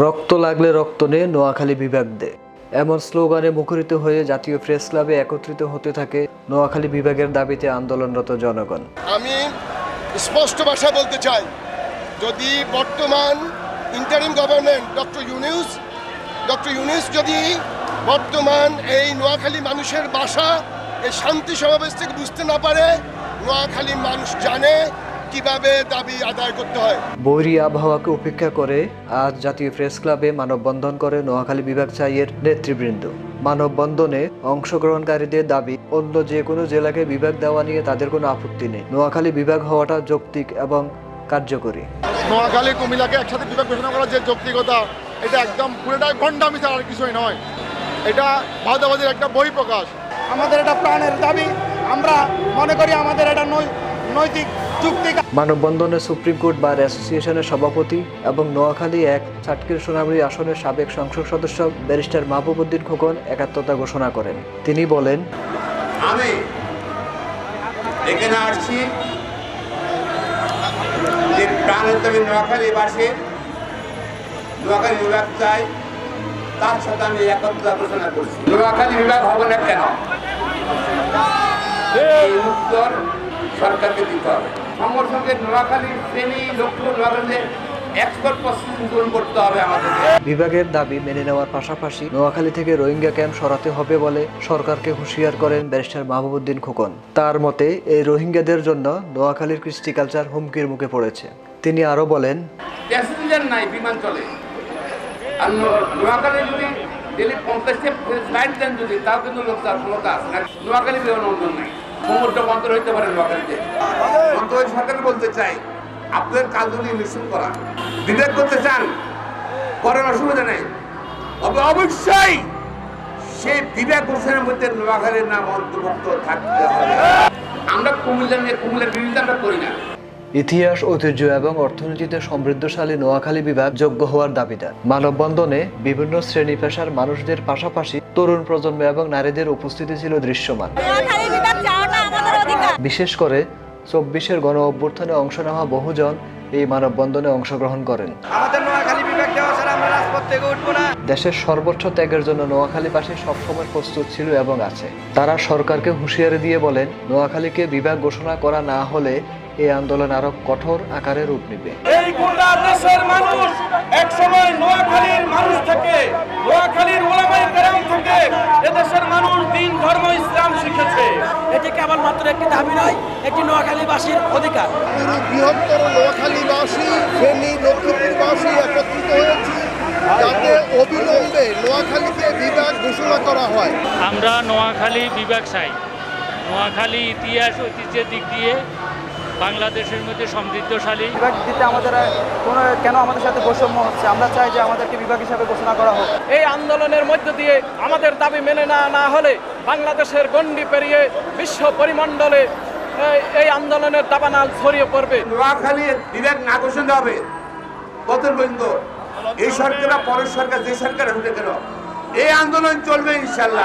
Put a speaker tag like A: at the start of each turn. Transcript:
A: রক্ত লাগলে রক্ত নে, নোয়াখালী বিভাগ দে। এমন স্লোগানে মুখরিত হয়ে জাতীয় প্রেস ক্লাবে একত্রিত হতে থাকে নোয়াখালী বিভাগের দাবিতে আন্দোলনরত জনগণ।
B: আমি স্পষ্ট ভাষা বলতে চাই, যদি বর্তমান interim government doctor Yunus doctor Yunus যদি বর্তমান এই নোয়াখালী মানুষের বাসা, এই শান্তি সমাবেশ থেকে বুঝতে না পারে, নোয়াখালী মানুষ জানে কীভাবে দাবি আদায় করতে হয়?
A: বৈরী আবহাওয়াকে উপেক্ষা করে আজ জাতীয় প্রেস ক্লাবে মানববন্ধন করে নোয়াখালী বিভাগ চাইয়ের নেতৃবৃন্দ। মানববন্ধনে অংশগ্রহণকারীদের দাবি অন্য যে কোনো জেলাকে বিভাগ দেওয়া নিয়ে তাদের কোনো আপত্তি নেই। নোয়াখালী বিভাগ হওয়াটা যৌক্তিক এবং কার্যকরী।
C: নোয়াখালী কুমিল্লাকে একসাথে বিভাগ ঘোষণা করার যে যৌক্তিকতা এটা একদম পুরোটাই গন্ডামি ছাড়া আর কিছুই নয়। এটা ভারতবাদের একটা বই প্রকাশ
D: আমাদের এটা প্রাণের দাবি। আমরা মনে করি আমাদের এটা নৈ- নৈতিক যুক্তি
A: মানববন্ধনে সুপ্রিম কোর্ট বার অ্যাসোসিয়েশনের সভাপতি এবং নোয়াখালী এক চাটকির সোনামুড়ি আসনের সাবেক সংসদ সদস্য ব্যারিস্টার মাহবুবুদ্দিন খোকন একাত্মতা ঘোষণা করেন। তিনি বলেন
E: আমি এখানে আসছি যে প্রাণের দাবি নোয়াখালীবাসীর নোয়াখালী বিভাগ চাই তার সাথে আমি একত্রতা ঘোষণা করছি। নোয়াখালী বিভাগ হবে না কেন? এই উত্তর সরকারকে দিতে হবে। সঙ্গে সঙ্গে নোয়াখালী শ্রেণি লক্ষ্য আমাদেরকে।
A: বিভাগের দাবি মেনে নেওয়ার পাশাপাশি নোয়াখালী থেকে রোহিঙ্গা ক্যাম্প সরাতে হবে বলে সরকারকে হুঁশিয়ার করেন ব্যারিস্টার মাহবুবুদ্দিন খোকন। তার মতে এই রোহিঙ্গাদের জন্য নোয়াখালীর কৃষ্টি কালচার হুমকির মুখে পড়েছে। তিনি আরও বলেন
E: প্যাসেঞ্জার নাই বিমান চলে। আর নোয়াখালী যদি ডেলি পঞ্চাশটা ফ্লাইট দেন যদি তাও কিন্তু লোক তার কোনো কাজ না নোয়াখালী বিমানবন্দর নাই। হইতে পারে নোয়াখালীতে অন্তত সরকার বলতে চাই আপনাদের কাজগুলি নিশ্চিত করা। বিবেক করতে চান করার অসুবিধা নেই। তবে অবশ্যই সেই বিবেক হোসেনের মধ্যে নোয়াখালীর নাম অন্তর্ভুক্ত থাকতে হবে। আমরা কুমিল্লা নিয়ে কুমিল্লার বিরুদ্ধে আমরা করি না।
A: ইতিহাস ঐতিহ্য এবং অর্থনীতিতে সমৃদ্ধশালী নোয়াখালী বিভাগ যোগ্য হওয়ার দাবিদার মানববন্ধনে বিভিন্ন শ্রেণি পেশার মানুষদের পাশাপাশি তরুণ প্রজন্ম এবং নারীদের উপস্থিতি ছিল দৃশ্যমান। বিশেষ করে চব্বিশের গণ অভ্যুত্থানে অংশ নেওয়া বহুজন এই মানববন্ধনে অংশগ্রহণ করেন।
D: আমাদের নোয়াখালী বিভাগ দেওয়া ছাড়া আমরা রাজপথ থেকে উঠবো না।
A: দেশের সর্বোচ্চ ত্যাগের জন্য নোয়াখালীবাসী সবসময় প্রস্তুত ছিল এবং আছে। তারা সরকারকে হুঁশিয়ারি দিয়ে বলেন নোয়াখালীকে বিভাগ ঘোষণা করা না হলে এই আন্দোলন আরও কঠোর আকারে রূপ নিবে।
F: এই গোটা দেশের মানুষ একসময় নোয়াখালীর মানুষ থেকে নোয়াখালীর ওলামাই কেরাম থেকে এদেশের মানুষ দিন ধর্ম ইসলাম শিখেছে
D: এটি কেবলমাত্র একটি দাবি নয় একটি নোয়াখালীবাসীর অধিকার।
B: বৃহত্তর নোয়াখালীবাসী ফেনী লক্ষ্মীপুরবাসী একত্রিত হয়েছি যাতে অবিলম্বে নোয়াখালীকে বিভাগ ঘোষণা করা হয়।
G: আমরা নোয়াখালী বিভাগ চাই। নোয়াখালী ইতিহাস ঐতিহ্যের দিক দিয়ে বাংলাদেশের মধ্যে সমৃদ্ধশালী।
D: বিভাগ দিতে আমাদের কোনো কেন আমাদের সাথে বৈষম্য হচ্ছে? আমরা চাই যে আমাদেরকে বিভাগ হিসাবে ঘোষণা করা হোক।
F: এই আন্দোলনের মধ্য দিয়ে আমাদের দাবি মেনে না না হলে বাংলাদেশের গণ্ডি পেরিয়ে বিশ্ব পরিমণ্ডলে এই- আন্দোলনের দাবানাল ছড়িয়ে পড়বে।
E: নোয়াখালী বিবেক না ঘোষণা হবে। কত পর্যন্ত? এই সরকার পরের সরকার, যে সরকার হতে কেন, এই আন্দোলন চলবে ইনশাল্লাহ।